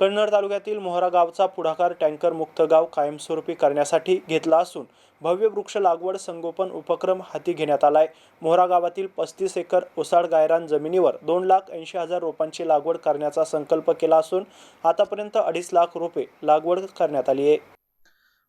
कन्नड तालुक्यातील मोहरा गावचा पुढाकार टँकर मुक्त गाव कायमस्वरूपी करण्यासाठी घेतला असून भव्य वृक्ष लागवड संगोपन उपक्रम हाती घेण्यात आलाय. मोहरा गावातील पस्तीस एकर ओसाड गायरान जमिनीवर दोन लाख ऐंशी हजार रोपांची लागवड करण्याचा संकल्प केला असून आतापर्यंत अडीच लाख रोपे लागवड करण्यात आली आहे.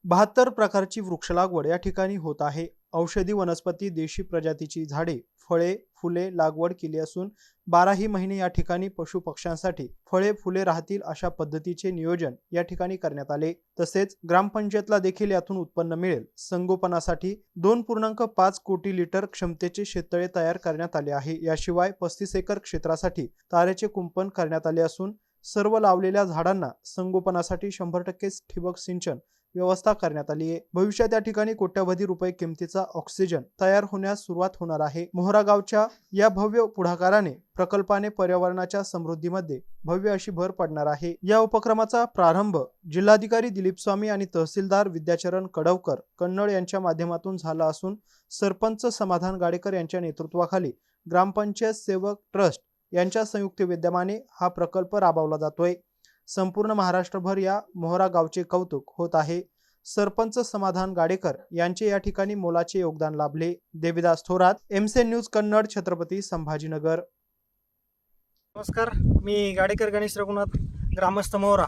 बहात्तर प्रकारची वृक्ष लागवड या ठिकाणी होत आहे. औषधी वनस्पती देशी प्रजातीची झाडे फळे फुले लागवड केली असून बाराही महिने या ठिकाणी पशु पक्ष्यांसाठी फळे फुले राहतील अशा पद्धतीचे नियोजन या ठिकाणी करण्यात आले. तसेच ग्रामपंचायतला देखील यातून उत्पन्न मिळेल. संगोपनासाठी दोन पूर्णांक पाच कोटी लिटर क्षमतेचे शेततळे तयार करण्यात आले आहे. याशिवाय पस्तीस एकर क्षेत्रासाठी तारेचे कुंपण करण्यात आले असून सर्व लावलेल्या झाडांना संगोपनासाठी शंभर टक्के ठिबक सिंचन व्यवस्था करण्यात आली आहे. भविष्यात या ठिकाणी कोट्यवधी रुपये किमतीचा ऑक्सिजन तयार होण्यास सुरुवात होणार आहे. मोहरा गावच्या या भव्य पुढाकाराने प्रकल्पाने पर्यावरणाच्या समृद्धीमध्ये भव्य अशी भर पडणार आहे. या उपक्रमाचा प्रारंभ जिल्हाधिकारी दिलीप स्वामी आणि तहसीलदार विद्याचरण कडवकर कन्नड यांच्या माध्यमातून झाला असून सरपंच समाधान गाडेकर यांच्या नेतृत्वाखाली ग्रामपंचायत सेवक ट्रस्ट यांच्या संयुक्त विद्यमाने हा प्रकल्प राबवला जातोय. संपूर्ण महाराष्ट्रभर या मोहरा गावचे कौतुक होत आहे. सरपंच समाधान गाडेकर यांचे या ठिकाणी मोलाचे योगदान लाभले. देविदास थोरात एमसे न्यूज कन्नड छत्रपती संभाजीनगर. नमस्कार मी गाडेकर गणेश रघुनाथ ग्रामस्थ मोहरा.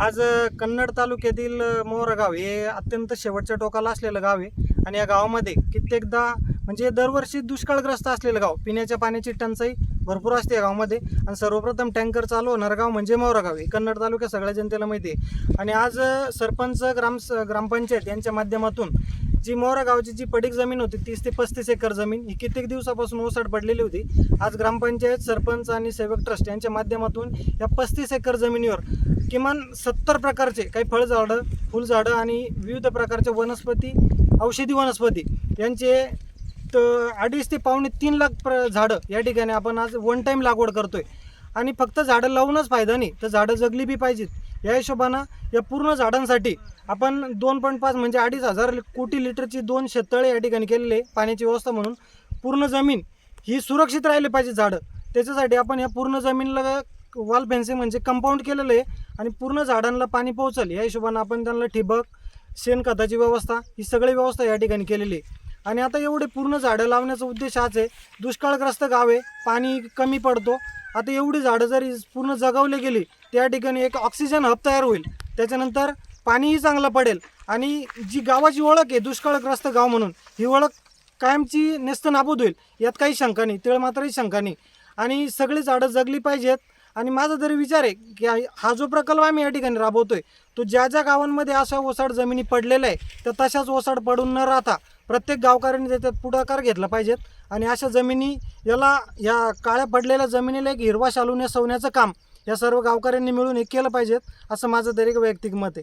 आज कन्नड तालुक्यातील मोहरा गाव हे अत्यंत शेवटच्या टोकाला असलेलं गाव आहे. आणि या गावामध्ये कित्येकदा म्हणजे दरवर्षी दुष्काळग्रस्त असलेलं गाव पिण्याच्या पाण्याची टंचाई भरपूर असते या गावामध्ये. आणि सर्वप्रथम टँकर चालू होणारं गाव म्हणजे मोहरा गाव आहे. कन्नड तालुक्या सगळ्या जनतेला माहिती आहे. आणि आज सरपंच ग्राम ग्रामपंचायत यांच्या माध्यमातून जी मोहरा गावची जी पडीक जमीन होती तीस ते पस्तीस एकर जमीन ही कित्येक दिवसापासून ओसाड पडलेली होती. आज ग्रामपंचायत सरपंच आणि सेवक ट्रस्ट यांच्या माध्यमातून या पस्तीस एकर जमिनीवर किमान सत्तर प्रकारचे काही फळझाडं फुलझाडं आणि विविध प्रकारच्या वनस्पती औषधी वनस्पती यांचे तर अडीच ते पावणे तीन लाख प्र झाडं या ठिकाणी आपण आज वन टाईम लागवड करतोय. आणि फक्त झाडं लावूनच फायदा नाही तर झाडं जगली बी पाहिजेत. या हिशोबानं या पूर्ण झाडांसाठी आपण दोन पॉईंट पाच म्हणजे अडीच हजार कोटी लिटरची दोन शेततळे या ठिकाणी केलेले आहे, पाण्याची व्यवस्था म्हणून. पूर्ण जमीन ही सुरक्षित राहिली पाहिजे झाडं. त्याच्यासाठी आपण या पूर्ण जमीनला वॉल फेन्सिंग म्हणजे कंपाऊंड केलेलं आहे आणि पूर्ण झाडांना पाणी पोहोचल. या हिशोबानं आपण त्यांना ठिबक शेणखताची व्यवस्था ही सगळी व्यवस्था या ठिकाणी केलेली आहे. आणि आता एवढे पूर्ण झाडं लावण्याचा उद्देश हाच आहे. दुष्काळग्रस्त गाव आहे पाणी कमी पडतो. आता एवढी झाडं जरी पूर्ण जगवली गेली त्या ठिकाणी एक ऑक्सिजन हब तयार होईल. त्याच्यानंतर पाणीही चांगलं पडेल. आणि जी गावाची ओळख आहे दुष्काळग्रस्त गाव म्हणून ही ओळख कायमची नेस्त नाबूद होईल. यात काही शंका नाही तिळ मात्रही शंका नाही. आणि सगळी झाडं जगली पाहिजेत. आणि माझा तरी विचार आहे की हा- हा जो प्रकल्प आम्ही या ठिकाणी राबवतोय तो ज्या ज्या गावांमध्ये अशा ओसाड जमिनी पडलेल्या आहे तर तशाच ओसाड पडून न राहता प्रत्येक गावकऱ्यांनी त्याच्यात पुढाकार घेतला पाहिजेत. आणि अशा जमिनी याला या काळ्या पडलेल्या जमिनीला एक हिरवा शालू सवण्याचं काम या सर्व गावकऱ्यांनी मिळून हे केलं पाहिजेत असं माझं तरी एक वैयक्तिक मत आहे.